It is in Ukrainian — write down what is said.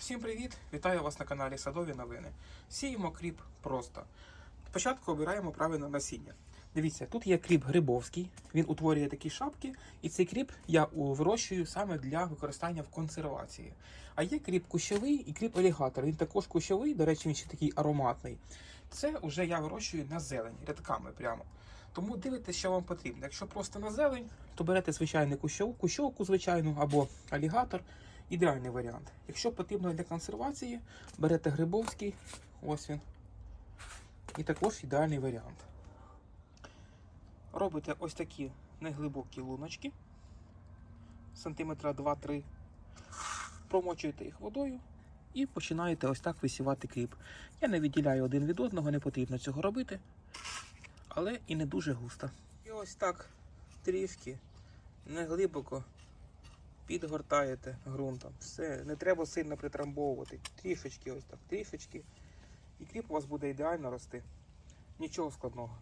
Всім привіт! Вітаю вас на каналі Садові новини. Сіємо кріп просто. Спочатку обираємо правильне насіння. Дивіться, тут є кріп грибовський, він утворює такі шапки, і цей кріп я вирощую саме для використання в консервації. А є кріп кущовий і кріп алігатор. Він також кущовий, до речі, він ще такий ароматний. Це вже я вирощую на зелень, рядками прямо. Тому дивитесь, що вам потрібно. Якщо просто на зелень, то берете звичайну кущову, кущовку звичайну або алігатор. Ідеальний варіант. Якщо потрібно для консервації, берете грибовський, ось він. І також ідеальний варіант. Робите ось такі неглибокі луночки, сантиметра 2-3. Промочуєте їх водою і починаєте ось так висівати кріп. Я не відділяю один від одного, не потрібно цього робити, але і не дуже густо. І ось так трішки, неглибоко підгортаєте ґрунтом. Все, не треба сильно притрамбовувати. Трішечки ось так, трішечки. І кріп у вас буде ідеально рости. Нічого складного.